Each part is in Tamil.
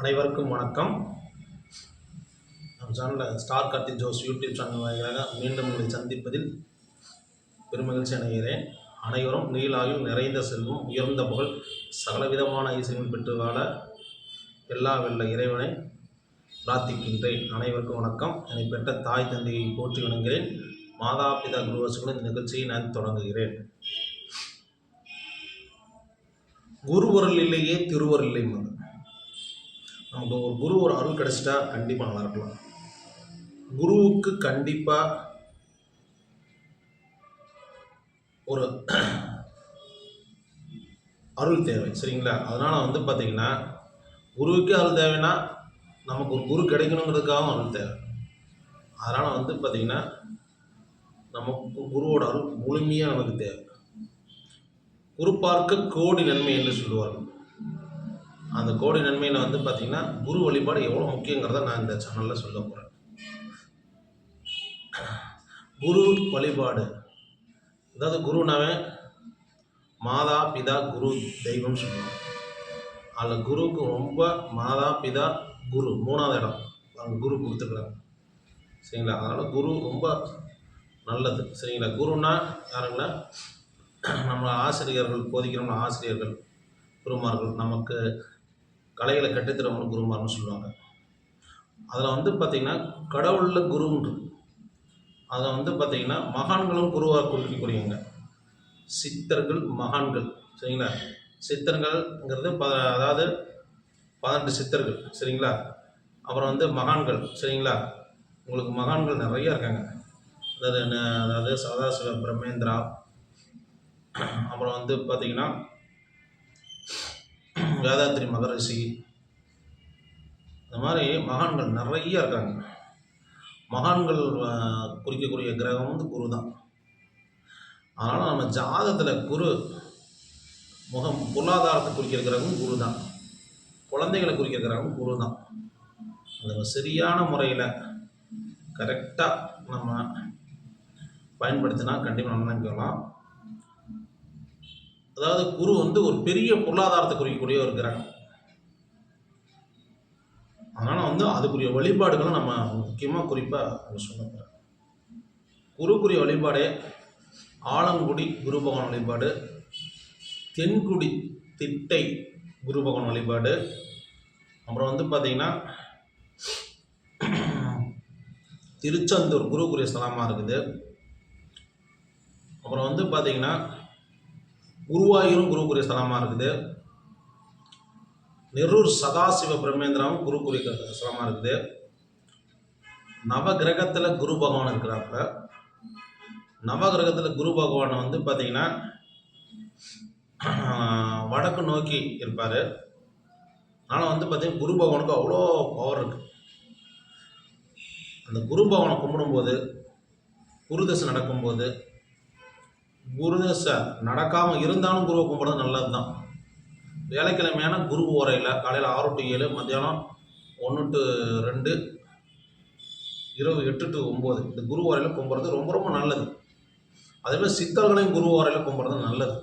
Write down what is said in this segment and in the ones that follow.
அனைவருக்கும் வணக்கம். நம் சேனலில் star Karthi Jose YouTube channel வாயிலாக மீண்டும் உங்களை சந்திப்பதில் பெருமகிழ்ச்சி அடைகிறேன். அனைவரும் நீளாயும் நிறைந்த செல்வம் உயர்ந்த புகழ் சகலவிதமான ஐசியம் பெற்று வாழ எல்லா வெள்ள இறைவனை பிரார்த்திக்கின்றேன். அனைவருக்கும் வணக்கம். என்னை பெற்ற தாய் தந்தையை போற்றி வணங்குகிறேன். மாதா பிதா குருவசுடன் இந்த நிகழ்ச்சியை நான் தொடங்குகிறேன். குருவருள் இல்லையே திருவருள் இல்லை மகன் நமக்கு ஒரு குரு ஒரு அருள் கிடைச்சிட்டா கண்டிப்பாக நல்லா இருக்கலாம். குருவுக்கு கண்டிப்பாக ஒரு அருள் தேவை சரிங்களா? அதனால் வந்து பார்த்திங்கன்னா குருவுக்கே அருள் தேவைன்னா நமக்கு ஒரு குரு கிடைக்கணுங்கிறதுக்காகவும் அருள் தேவை. அதனால் வந்து பார்த்திங்கன்னா நமக்கு குருவோட அருள் முழுமையாக நமக்கு தேவை. குரு பார்க்க கோடி நன்மை என்று சொல்லுவார்கள். அந்த கோடி நன்மையில் வந்து பார்த்திங்கன்னா குரு வழிபாடு எவ்வளோ முக்கியங்கிறத நான் இந்த சேனலில் சொல்ல போகிறேன் குரு வழிபாடு. அதாவது குருனாவே மாதா பிதா குரு தெய்வம் சொல்லுவாங்க. அதில் குருவுக்கு ரொம்ப மாதா பிதா குரு மூணாவது இடம். அவங்க குரு கொடுத்துருக்குறாங்க சரிங்களா? அதனால் குரு ரொம்ப நல்லது. சரிங்களா? குருன்னா யாருங்களா? நம்ம ஆசிரியர்கள் போதிக்கிறவங்க ஆசிரியர்கள் குருமார்கள். நமக்கு கலைகளை கற்றுத்தரவங்க குருமார்னு சொல்லுவாங்க. அதில் வந்து பார்த்திங்கன்னா கடவுளில் குருன்று அதில் வந்து பார்த்திங்கன்னா மகான்களும் குருவாக குறிக்கக்கூடியவங்க. சித்தர்கள் மகான்கள். சரிங்களா? சித்தர்கள்ங்கிறது ப அதாவது பதினெட்டு சித்தர்கள். சரிங்களா? அப்புறம் வந்து மகான்கள். சரிங்களா? உங்களுக்கு மகான்கள் நிறைய இருக்காங்க. அதாவது அதாவது சதாசிவ பிரம்மேந்திரா. அப்புறம் வந்து பார்த்திங்கன்னா வேதாத்திரி மகரிஷி. இந்த மாதிரி மகான்கள் நிறைய இருக்காங்க. மகான்கள் குறிக்கக்கூடிய கிரகம் வந்து குரு தான். அதனால் நம்ம ஜாதத்தில் குரு முகம் பொருளாதாரத்தை குறிக்கிற கிரகம் குரு தான். குழந்தைகளை குறிக்கிற கிரகம் குரு தான். அதை சரியான முறையில் கரெக்டாக நம்ம பயன்படுத்தினா கண்டிப்பாக நன்மைக்கலாம் அதாவது குரு வந்து ஒரு பெரிய பொருளாதாரத்தை குறிக்கக்கூடிய ஒரு கிரகம் அதனால் வந்து அதுக்குரிய வழிபாடுகளை நம்ம முக்கியமாக குறிப்பாக சொல்ல குருக்குரிய வழிபாடே ஆலங்குடி குரு பகவான் வழிபாடு தென்குடி திட்டை குரு பகவான் வழிபாடு அப்புறம் வந்து பார்த்திங்கன்னா திருச்செந்தூர் குருக்குரிய ஸ்தலமாக இருக்குது. அப்புறம் வந்து பார்த்திங்கன்னா குருவாயூரும் குருக்குரிய ஸ்தலமாக இருக்குது. நெரூர் சதாசிவ பிரம்மேந்திராவும் குருக்குரிய ஸ்தலமாக இருக்குது. நவகிரகத்தில் குரு பகவான் இருக்கிறாப்புல. நவகிரகத்தில் குரு பகவான் வந்து பார்த்தீங்கன்னா வடக்கு நோக்கி இருப்பார். ஆனால் வந்து பார்த்திங்கன்னா குரு பகவானுக்கு அவ்வளோ பவர் இருக்குது அந்த குரு பகவானை கும்பிடும்போது குருதசை நடக்கும்போது குருதசை நடக்காமல் இருந்தாலும் குருவை கும்பிட்றது நல்லது தான் வேலைக்கிழமையான குரு ஓரையில் காலையில் ஆறு டு ஏழு மத்தியானம் ஒன்று டு ரெண்டு இரவு எட்டு டு ஒம்பது இந்த குரு ஓரையில் கும்பிட்றது ரொம்ப ரொம்ப நல்லது. அதேமாதிரி சித்தர்களையும் குரு ஓரையில் கும்பிட்றது நல்லது.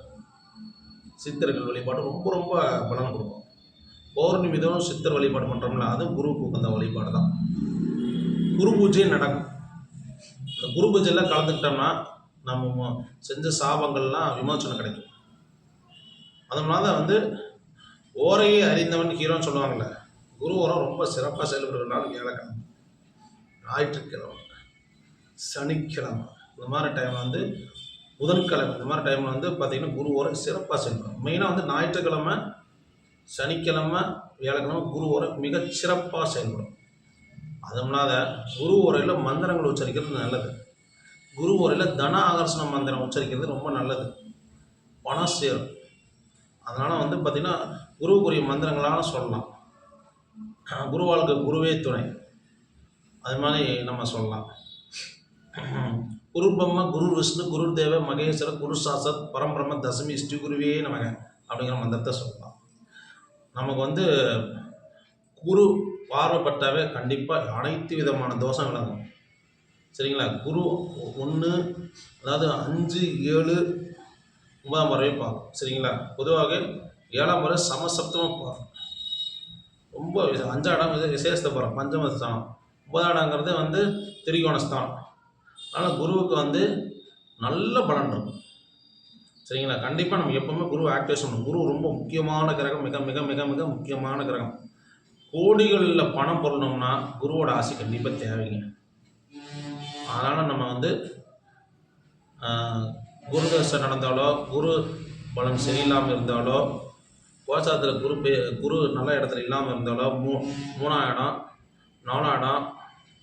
சித்தர்கள் வழிபாடு ரொம்ப ரொம்ப பலன் கொடுக்கும். பௌர்ணமி தினம் சித்தர் வழிபாடு பண்ணுறோம்ல அதுவும் குருவுக்கு உகந்த வழிபாடு தான் குரு பூஜையும் நடக்கும். இந்த குரு பூஜையில் கலந்துக்கிட்டோம்னா நம்ம செஞ்ச சாபங்கள்லாம் விமோச்சனம் கிடைக்கும். அதனால வந்து ஓரையை அறிந்தவன் ஹீரோன்னு சொல்லுவாங்கள்ல குரு ஓரம் ரொம்ப சிறப்பாக செயல்படுறதுனால வியாழக்கிழமை ஞாயிற்றுக்கிழமை சனிக்கிழமை இந்த மாதிரி டைம் வந்து புதன்கிழமை இந்த மாதிரி டைமில் வந்து பார்த்திங்கன்னா குரு ஓரம் சிறப்பாக செயல்படும். மெயினாக வந்து ஞாயிற்றுக்கிழமை சனிக்கிழமை வியாழக்கிழமை குரு ஓரம் மிக சிறப்பாக செயல்படும். அதனால குரு உரையில் மந்திரங்கள் உச்சரிக்கிறது நல்லது. குரு முறையில் தன ஆகர்ஷண மந்திரம் உச்சரிக்கிறது ரொம்ப நல்லது. பணம் சேரும். அதனால் வந்து பார்த்திங்கன்னா குருவுக்குரிய மந்திரங்களான சொல்லலாம். குருவாளுக்கு குருவே துணை. அது மாதிரி நம்ம சொல்லலாம். குரு பிரம்ம குரு விஷ்ணு குரு தேவ மகேஸ்வர குரு சாசத் பரம்பிரம்ம தசமி ஸ்ரீ குருவே நமக அப்படிங்கிற மந்திரத்தை சொல்லலாம். நமக்கு வந்து குரு பார்வைப்பட்டாவே கண்டிப்பாக அனைத்து விதமான தோஷம் விளங்கும் சரிங்களா? குரு ஒன்று அதாவது அஞ்சு ஏழு ஒன்பதாம் முறையை பார்க்கும். சரிங்களா? பொதுவாக ஏழாம் முறை சமசப்தமாக பார்க்கும். ரொம்ப ரொம்ப விசே- அஞ்சாம் இடம் விசே- விசேஷத்தபுரம் பஞ்சமஸ்தானம் ஒன்பதாம் இடங்கிறது வந்து திரிகோணஸ்தானம் அதனால் குருவுக்கு வந்து நல்ல பலன் இருக்கும். சரிங்களா? கண்டிப்பாக நம்ம எப்போவுமே குரு ஆக்டிவேஷன் பண்ணணும். குரு ரொம்ப முக்கியமான கிரகம். மிக மிக மிக மிக முக்கியமான கிரகம். கோடிகளில் பணம் பொருளணும்னா குருவோட ஆசை கண்டிப்பாக தேவைங்க. அதனால் நம்ம வந்து குரு தோஷம் நடந்தாலோ குரு பலம் சரியில்லாமல் இருந்தாலோ கோச்சாரத்தில் குரு பே குரு நல்ல இடத்துல இல்லாமல் இருந்தாலோ மூ மூணாம் இடம் நாலாம் இடம்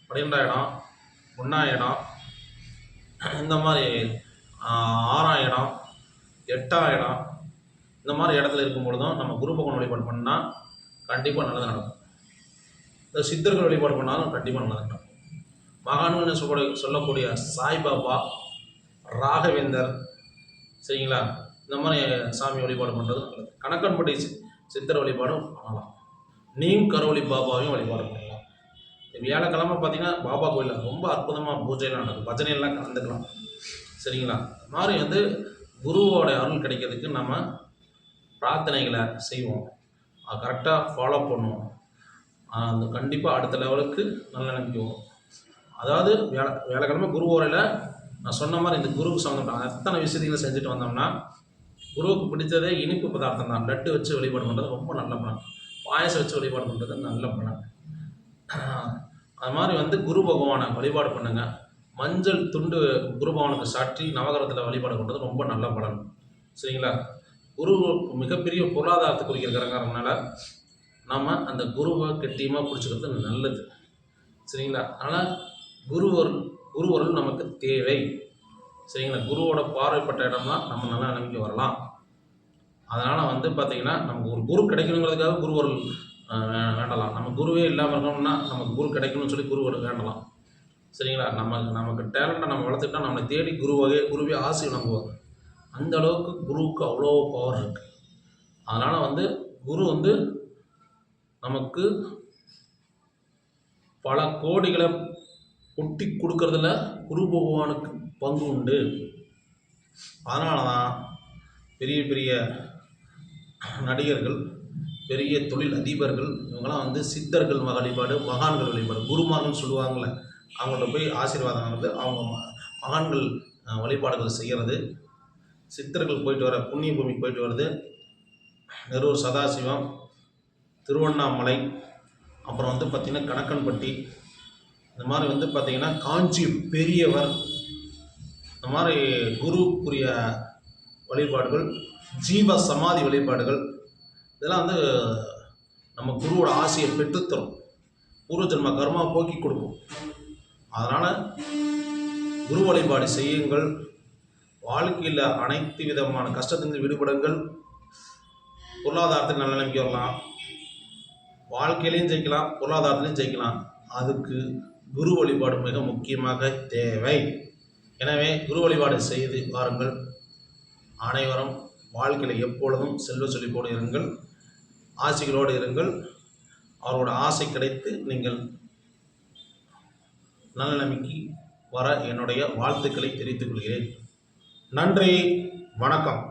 பன்னிரெண்டாம் இடம் ஒன்றாம் இடம் இந்த மாதிரி ஆறாம் இடம் எட்டாம் இடம் இந்த மாதிரி இடத்துல இருக்கும் பொழுதும் நம்ம குரு பகவான் வழிபாடு பண்ணால் கண்டிப்பாக நல்லது நடக்கும். இந்த சித்தர்கள் வழிபாடு பண்ணாலும் கண்டிப்பாக நல்லது நடக்கும். மகான்கள் சொல்ல சொல்லக்கூடிய சாய்பாபா ராகவேந்தர் சரிங்களா? இந்த மாதிரி சாமி வழிபாடு பண்ணுறது நல்லது. கணக்கன்பட்டி சி- சித்தர் வழிபாடும் பண்ணலாம். நீம் கரோலி பாபாவையும் வழிபாடு பண்ணலாம். இந்த வியாழக்கிழமை பார்த்தீங்கன்னா பாபா கோயிலில் ரொம்ப அற்புதமாக பூஜையெல்லாம் நடக்கும். பஜனையெல்லாம் கலந்துக்கலாம். சரிங்களா? இந்த மாதிரி வந்து குருவோட அருள் கிடைக்கிறதுக்கு நம்ம பிரார்த்தனைகளை செய்வோம். அதை கரெக்டாக ஃபாலோ பண்ணுவோம். அது கண்டிப்பாக அடுத்த லெவலுக்கு நல்ல நினைக்குவோம் அதாவது வேலை வேலைக்கிழமை குரு ஓரையில் நான் சொன்ன மாதிரி இந்த குருவுக்கு சம்மந்தப்பட்ட அத்தனை விஷயத்தையும் செஞ்சுட்டு வந்தோம்னா குருவுக்கு பிடிச்சதே இனிப்பு பதார்த்தம் தான். லட்டு வச்சு வழிபாடு பண்ணுறது ரொம்ப நல்ல பலன். பாயசம் வச்சு வழிபாடு பண்ணுறது நல்ல பலன். அது மாதிரி வந்து குரு பகவானை வழிபாடு பண்ணுங்கள் மஞ்சள் துண்டு குரு பகவானுக்கு சாற்றி நவகரத்தில் வழிபாடு பண்ணுறது ரொம்ப நல்ல பலன். சரிங்களா? குரு மிகப்பெரிய பொருளாதாரத்தை குறிக்கிற நம்ம அந்த குருவை கெட்டியமாக பிடிச்சிக்கிறது நல்லது. சரிங்களா? ஆனால் குருவருள் குருவருள் நமக்கு தேவை. சரிங்களா? குருவோட பார்வைப்பட்ட இடம்னா நம்ம நல்லா நிலைமைக்கு வரலாம். அதனால் வந்து பார்த்திங்கன்னா நமக்கு ஒரு குரு கிடைக்கணுங்கிறதுக்காக குருவருள் வேண்டலாம். நம்ம குருவே இல்லாமல் இருக்கணும்னா நமக்கு குரு கிடைக்கணும்னு சொல்லி குரு வேண்டலாம். சரிங்களா? நம்ம நமக்கு டேலண்ட்டை நம்ம வளர்த்துக்கிட்டா நம்மளை தேடி குருவாகவே குருவே ஆசை நம்புவாங்க அந்த அளவுக்கு குருவுக்கு அவ்வளோ பவர் இருக்குது அதனால் வந்து குரு வந்து நமக்கு பல கோடிகளை கொட்டி கொடுக்கறதுல குரு பகவானுக்கு பங்கு உண்டு. அதனால தான் பெரிய பெரிய நடிகர்கள் பெரிய தொழில் அதிபர்கள் இவங்கெல்லாம் வந்து சித்தர்கள் வழிபாடு மகான்கள் வழிபாடு குருமார்கள் சொல்லுவாங்கள்ல அவங்கள்ட்ட போய் ஆசீர்வாதம் வந்து அவங்க மகான்கள் வழிபாடுகள் செய்கிறது சித்தர்கள் போயிட்டு வர புண்ணிய பூமிக்கு போயிட்டு வருது நெரூர் சதாசிவம் திருவண்ணாமலை அப்புறம் வந்து பார்த்திங்கன்னா கணக்கன்பட்டி இந்த மாதிரி வந்து பார்த்திங்கன்னா காஞ்சி பெரியவர். இந்த மாதிரி குருக்குரிய வழிபாடுகள் ஜீவ சமாதி வழிபாடுகள் இதெல்லாம் வந்து நம்ம குருவோட ஆசையை பெற்றுத்தரும். பூர்வ ஜென்ம கர்மா போக்கி கொடுக்கும். அதனால் குரு வழிபாடு செய்யுங்கள். வாழ்க்கையில் அனைத்து விதமான கஷ்டத்திலிருந்து விடுபடுங்கள். பொருளாதாரத்தில் நல்ல நிலைமைக்கு வரலாம். வாழ்க்கையிலையும் ஜெயிக்கலாம் பொருளாதாரத்திலையும் ஜெயிக்கலாம். அதுக்கு குரு வழிபாடு மிக முக்கியமாக தேவை. எனவே குரு வழிபாடு செய்து வாருங்கள். அனைவரும் வாழ்க்கையில் எப்பொழுதும் செல்வ செழிப்போடு இருங்கள். ஆசைகளோடு இருங்கள். அவரோட ஆசை கிடைத்து நீங்கள் நல்ல நிலைமைக்கு வர என்னுடைய வாழ்த்துக்களை தெரிவித்துக் கொள்கிறேன். நன்றி. வணக்கம்.